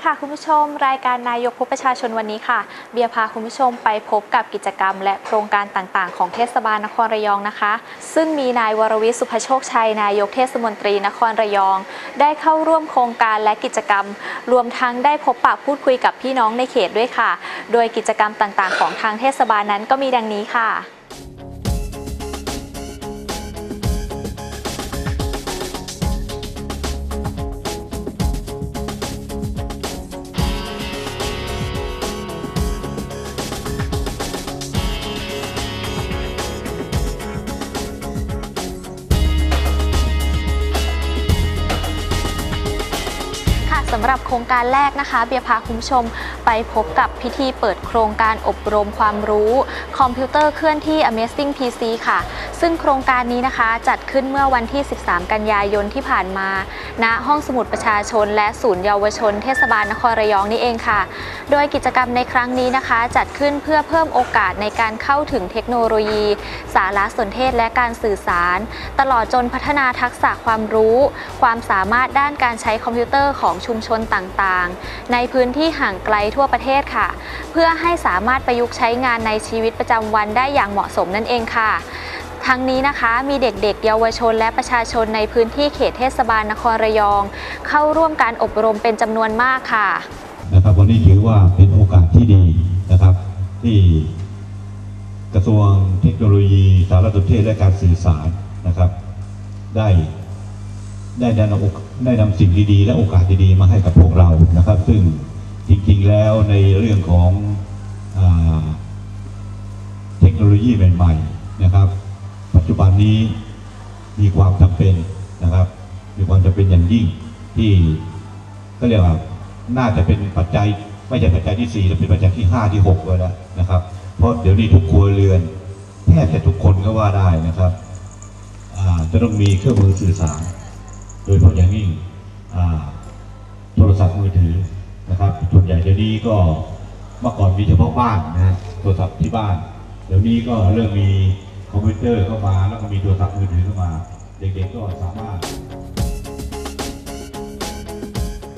ีค่ะคุณผู้ชม รายการนายกพบประชาชนวันนี้ค่ะ เบียร์พาคุณผู้ชมไปพบกับกิจกรรม และโครงการต่างๆ ของเทศบาลนครระยองนะคะ ซึ่งมีนายวรวิศสุภโชคชัยนายกเทศมนตรีนครระยอง ได้เข้าร่วมโครงการและกิจกรรม รวมทั้งได้พบปะพูดคุยกับพี่น้องในเขตด้วยค่ะ โดยกิจกรรมต่างๆ ของทางเทศบาลนั้นก็มีดังนี้ค่ะ สำหรับโครงการแรกนะคะ เบียพาคุณผู้ชมไปพบกับพิธีเปิดโครงการอบรมความรู้ คอมพิวเตอร์เคลื่อนที่ Amazing PC ค่ะ ซึ่งโครงการนี้นะคะ จัดขึ้นเมื่อวันที่ 13 กันยายนที่ผ่านมาณห้องสมุดประชาชน และศูนย์เยาวชน เทศบาลนครระยองนี่เองค่ะ โดยกิจกรรมในครั้งนี้นะคะ จัดขึ้นเพื่อเพิ่มโอกาสในการเข้าถึงเทคโนโลยี สารสนเทศและการสื่อสาร ตลอดจนพัฒนาทักษะความรู้ ความสามารถด้านการใช้คอมพิวเตอร์ของชุมชนต่างๆ ในพื้นที่ห่างไกลทั่วประเทศค่ะ เพื่อให้สามารถประยุกต์ใช้งานในชีวิตประจำวันได้อย่างเหมาะสมนั่นเองค่ะทั้งนี้นะคะมีเด็กๆ เยาวชนและประชาชนในพื้นที่เขตเทศบาลนครระยอง เข้าร่วมการอบรมเป็นจำนวนมากค่ะนะครับวันนี้ถือว่าเป็นโอกาสที่ดีนะครับ ที่กระทรวงเทคโนโลยีสารสนเทศและการสื่อสารนะครับ ได้ได้นโอก ได้นำสิ่งดีๆ และโอกาสดีๆมาให้กับพวกเรานะครับ ซึ่งจริงๆแล้วในเรื่องของอเทคโนโลยีใหม่ๆนะครับ ปัจจุบันนี้มีความจำเป็นนะครับ มีความจำเป็นอย่างยิ่งที่ก็เรียกว่าน่าจะเป็นปัจจัยไม่ใช่ปัจจัยที่สี่แต่เป็นปัจจัยที่ห้าที่หกเลยแล้วนะครับ เพราะเดี๋ยวนี้ทุกครัวเรือน แทบจะทุกคนก็ว่าได้นะครับจะต้องมีเครื่องมือสื่อสาร โดยเฉพาะอย่างยิ่งโทรศัพท์มือถือนะครับส่วนใหญ่เดี๋ยวนี้ก็เมื่อก่อนมีเฉพาะบ้านนะฮะโทรศัพท์ที่บ้าน เดี๋ยวนี้ก็เริ่มมีคอมพิวเตอร์เข้ามาแล้วก็มีโทรศัพท์มือถือเข้ามา เด็กๆก็สามารถ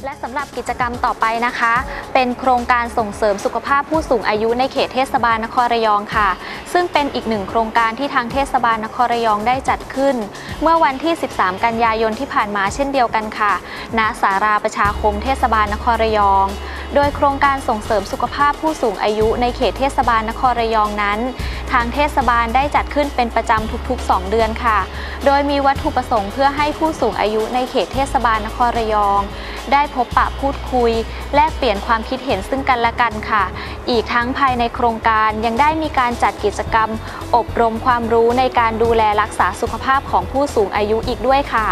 และสำหรับกิจกรรมต่อไปนะคะ เป็นโครงการส่งเสริมสุขภาพผู้สูงอายุในเขตเทศบาลนครระยองค่ะ ซึ่งเป็นอีกหนึ่งโครงการที่ทางเทศบาลนครระยองได้จัดขึ้น เมื่อวันที่ 13 กันยายนที่ผ่านมาเช่นเดียวกันค่ะณสาราประชาคมเทศบาลนครระยอง โดยโครงการส่งเสริมสุขภาพผู้สูงอายุในเขตเทศบาลนครระยองนั้น ทางเทศบาลได้จัดขึ้นเป็นประจำทุกๆ 2 เดือนค่ะ โดยมีวัตถุประสงค์เพื่อให้ผู้สูงอายุในเขตเทศบาลนครระยอง ได้พบปะพูดคุย แลกเปลี่ยนความคิดเห็นซึ่งกันและกันค่ะ อีกทั้งภายในโครงการยังได้มีการจัดกิจกรรม อบรมความรู้ในการดูแลรักษาสุขภาพของผู้สูงอายุอีกด้วยค่ะ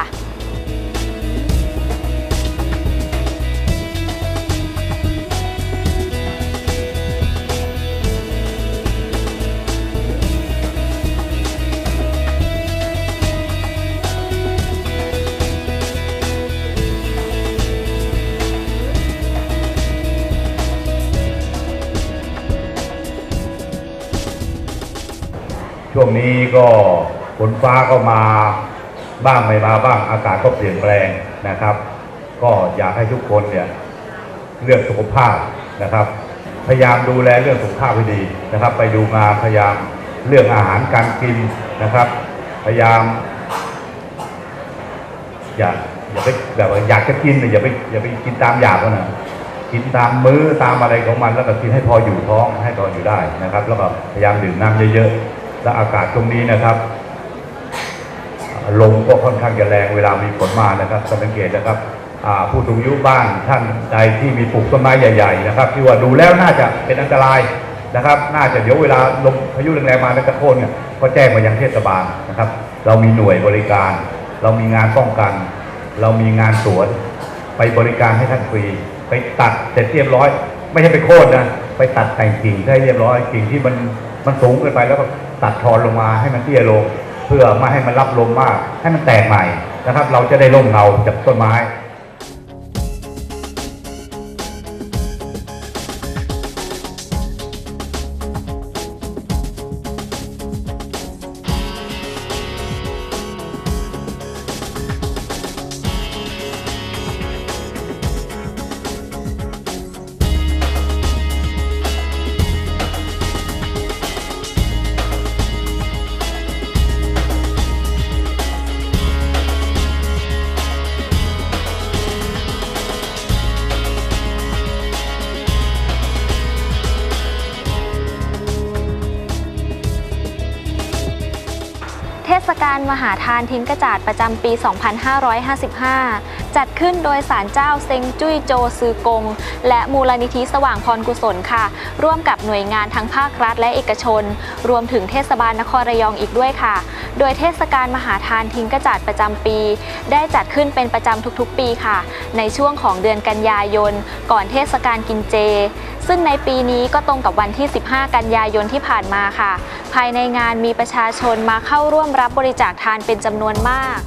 ช่วงนี้ก็ฝนฟ้าก็มาบ้างไม่มาบ้างอากาศก็เปลี่ยนแปลงนะครับ ก็อยากให้ทุกคนเนี่ยเรื่องสุขภาพนะครับ พยายามดูแลเรื่องสุขภาพให้ดีนะครับ ไปดูงานพยายามเรื่องอาหารการกินนะครับ พยายาม อย่าอย่าไปแบบว่าอยากจะกินเนี่ยอย่าไปอย่าไปกินตามอยากมันนะกินตามมื้อตามอะไรของมันแล้วก็กินให้พออยู่ท้องให้พออยู่ได้นะครับ แล้วก็พยายามดื่มน้ำเยอะๆ และอากาศตรงนี้นะครับลมก็ค่อนข้างจะแรงเวลามีฝนมานะครับสังเกตนะครับผู้สูงอายุบ้านท่านใดที่มีปลูกต้นไม้ใหญ่ ๆ นะครับ ที่ว่าดูแล้วน่าจะเป็นอันตรายนะครับ น่าจะเดี๋ยวเวลาลมพายุแรงๆมาแล้วกระโค่นเนี่ยก็แจ้งมายังเทศบาลนะครับ เรามีหน่วยบริการ เรามีงานป้องกัน เรามีงานสวน ไปบริการให้ท่านฟรีไปตัดเสร็จเรียบร้อย ไม่ใช่ไปโค่นนะไปตัดแต่งกิ่งให้เรียบร้อยกิ่งที่มัน มันสูงเกินไปแล้วก็ตัดทอนลงมาให้มันเตี้ยลง เพื่อไม่ให้มันรับลมมาก ให้มันแตกใหม่นะครับ เราจะได้ร่มเงาจากต้นไม้ เทศการมหาทานทิ้งกระจาดประจำปี 2555 จัดขึ้นโดยศาลเจ้าเซงจุ้ยโจซือกง และมูลนิธิสว่างพรกุศลค่ะ ร่วมกับหน่วยงานทั้งภาครัฐและเอกชน รวมถึงเทศบาลนครระยองอีกด้วยค่ะ โดยเทศกาลมหาทานทิ้งกระจาดประจำปี ได้จัดขึ้นเป็นประจำทุกๆ ปีค่ะ ในช่วงของเดือนกันยายน ก่อนเทศกาลกินเจ ซึ่งในปีนี้ก็ตรงกับวันที่ 15 กันยายนที่ผ่านมาค่ะ ภายในงานมีประชาชนมาเข้าร่วมรับบริจาคทานเป็นจำนวนมาก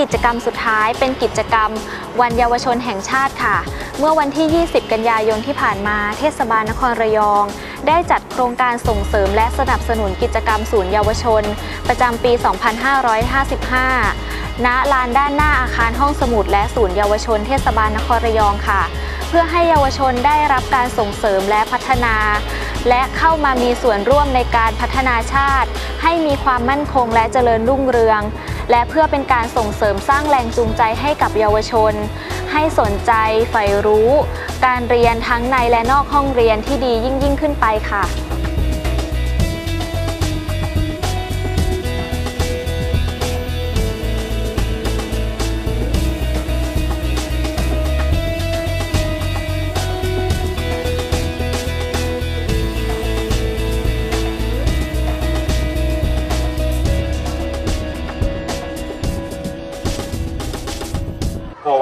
กิจกรรมสุดท้าย เป็นกิจกรรม วันเยาวชนแห่งชาติค่ะ เมื่อวันที่ 20 กันยายนที่ผ่านมา เทศบาลนครระยอง ได้จัดโครงการส่งเสริมและสนับสนุนกิจกรรมศูนย์เยาวชน ประจำปี 2555 ณ ลานด้านหน้าอาคารห้องสมุดและศูนย์เยาวชน เทศบาลนครระยองค่ะ เพื่อให้เยาวชนได้รับการส่งเสริมและพัฒนาและเข้ามามีส่วนร่วมในการพัฒนาชาติ ให้มีความมั่นคงและเจริญรุ่งเรือง และเพื่อเป็นการส่งเสริมสร้างแรงจูงใจให้กับเยาวชน ให้สนใจใฝ่รู้ การเรียนทั้งในและนอกห้องเรียนที่ดียิ่งยิ่งขึ้นไปค่ะ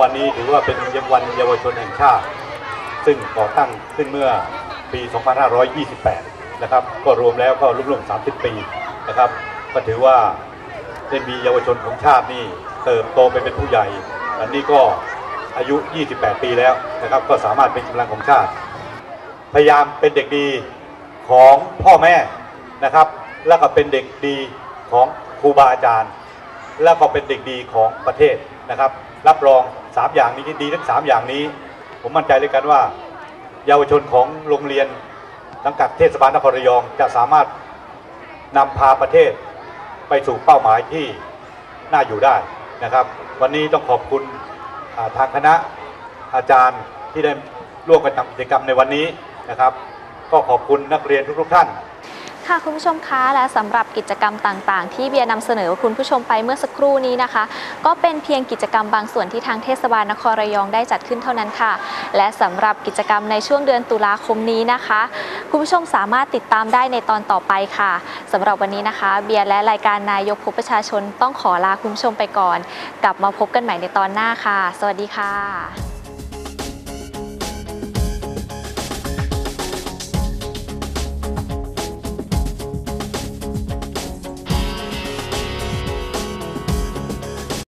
วันนี้ถือว่าเป็นวันเยาวชนแห่งชาติ ซึ่งก่อตั้งขึ้นเมื่อปี 2528 นะครับ ก็รวมแล้วก็ร่วมๆ30 ปีนะครับ ก็ถือว่าได้มีเยาวชนของชาตินี่เติบโตไปเป็นผู้ใหญ่ อันนี้ก็อายุ 28 ปีแล้วนะครับ ก็สามารถเป็นกำลังของชาติ พยายามเป็นเด็กดีของพ่อแม่นะครับ แล้วก็เป็นเด็กดีของครูบาอาจารย์ แล้วก็เป็นเด็กดีของประเทศนะครับ รับรอง 3 อย่างนี้ที่ดีทั้ง 3 อย่างนี้ ผมมั่นใจเลยกันว่า เยาวชนของโรงเรียนสังกัดเทศบาลนครระยองจะสามารถนำพาประเทศไปสู่เป้าหมายที่น่าอยู่ได้นะครับ วันนี้ต้องขอบคุณาทางคณะอาจารย์ที่ได้ร่วมกันทำกิจกรรมในวันนี้นะครับ ก็ขอบคุณนักเรียนทุกๆท่าน ค่ะคุณผู้ชมคะและสำหรับกิจกรรมต่างๆ ที่เบียร์นำเสนอคุณผู้ชมไปเมื่อสักครู่นี้นะคะ ก็เป็นเพียงกิจกรรมบางส่วนที่ทางเทศบาลนครระยองได้จัดขึ้นเท่านั้นค่ะ และสำหรับกิจกรรมในช่วงเดือนตุลาคมนี้นะคะ คุณผู้ชมสามารถติดตามได้ในตอนต่อไปค่ะสำหรับวันนี้นะคะ เบียร์และรายการนายกพบประชาชนต้องขอลาคุณผู้ชมไปก่อน กลับมาพบกันใหม่ในตอนหน้าค่ะ สวัสดีค่ะ